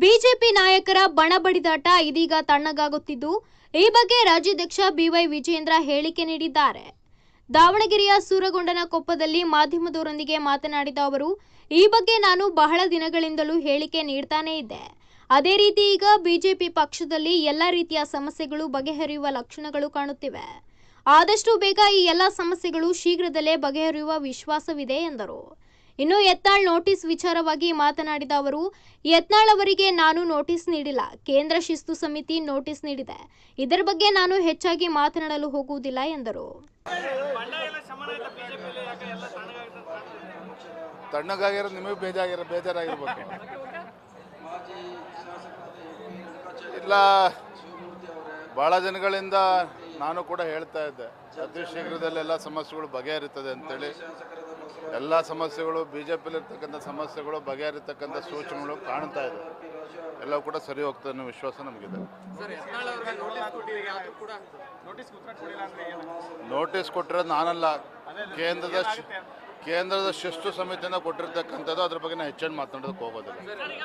BJP ನಾಯಕರ ಬಣ ಬಡಿದಾಟ ಇದೀಗ ತಣ್ಣಗಾಗುತ್ತಿದ್ದು, ಈ ಬಗ್ಗೆ ರಾಜ್ಯಾಧ್ಯಕ್ಷ ಬಿವೈ ವಿಜೇಂದ್ರ ಹೇಳಿಕೆ ನೀಡಿದ್ದಾರೆ. ದಾವಣಗೆರೆಯ ಸೂರಗೊಂಡನ ಕೊಪ್ಪದಲ್ಲಿ ಮಾಧ್ಯಮದವರೊಂದಿಗೆ ಮಾತನಾಡಿದ ಅವರು, ಈ ಬಗ್ಗೆ ನಾನು ಬಹಳ ದಿನಗಳಿಂದಲೂ ಹೇಳಿಕೆ ನೀಡ್ತಾನೇ ಇದ್ದೆ. ಅದೇ ರೀತಿ ಈಗ ಬಿಜೆಪಿ ಪಕ್ಷದಲ್ಲಿ ಎಲ್ಲ ರೀತಿಯ ಸಮಸ್ಯೆಗಳು ಬಗೆಹರಿಯುವ ಲಕ್ಷಣಗಳು ಕಾಣುತ್ತಿವೆ. ಆದಷ್ಟು ಬೇಗ ಈ ಎಲ್ಲ ಸಮಸ್ಯೆಗಳು ಶೀಘ್ರದಲ್ಲೇ ಬಗೆಹರಿಯುವ ವಿಶ್ವಾಸವಿದೆ ಎಂದರು. ಇನ್ನು ಯತ್ನಾಳ್ ನೋಟಿಸ್ ವಿಚಾರವಾಗಿ ಮಾತನಾಡಿದ ಅವರು, ಯತ್ನಾಳ್ ಅವರಿಗೆ ನಾನು ನೋಟಿಸ್ ನೀಡಿಲ್ಲ. ಕೇಂದ್ರ ಶಿಸ್ತು ಸಮಿತಿ ನೋಟಿಸ್ ನೀಡಿದೆ. ಇದರ ಬಗ್ಗೆ ನಾನು ಹೆಚ್ಚಾಗಿ ಮಾತನಾಡಲು ಹೋಗುವುದಿಲ್ಲ ಎಂದರು. ತಣ್ಣಗಾಗಿರೋದು ನಿಮಗೆ ಇಲ್ಲ, ಬಹಳ ಜನಗಳಿಂದ ನಾನು ಕೂಡ ಹೇಳ್ತಾ ಇದ್ದೆ. ಅತಿ ಶೀಘ್ರದಲ್ಲಿ ಎಲ್ಲ ಸಮಸ್ಯೆಗಳು ಬಗೆಹರಿತದೆ ಅಂತೇಳಿ. ಎಲ್ಲ ಸಮಸ್ಯೆಗಳು ಬಿ ಜೆ ಪಿಲಿರ್ತಕ್ಕಂಥ ಸಮಸ್ಯೆಗಳು ಬಗೆಹರಿತಕ್ಕಂಥ ಸೂಚನೆಗಳು ಕಾಣ್ತಾ ಇದೆ. ಎಲ್ಲವೂ ಕೂಡ ಸರಿ ಹೋಗ್ತದೆ ಅನ್ನೋ ವಿಶ್ವಾಸ ನಮಗಿದೆ. ನೋಟಿಸ್ ಕೊಟ್ಟಿರೋದು ನಾನಲ್ಲ. ಕೇಂದ್ರದ ಕೇಂದ್ರದ ಶಿಸ್ತು ಸಮಿತಿಯಿಂದ ಕೊಟ್ಟಿರ್ತಕ್ಕಂಥದ್ದು ಅದ್ರ ಬಗ್ಗೆ ನಾನು ಹೆಚ್ಚೇನು ಮಾತನಾಡೋದಕ್ಕೆ ಹೋಗೋದಿಲ್ಲ.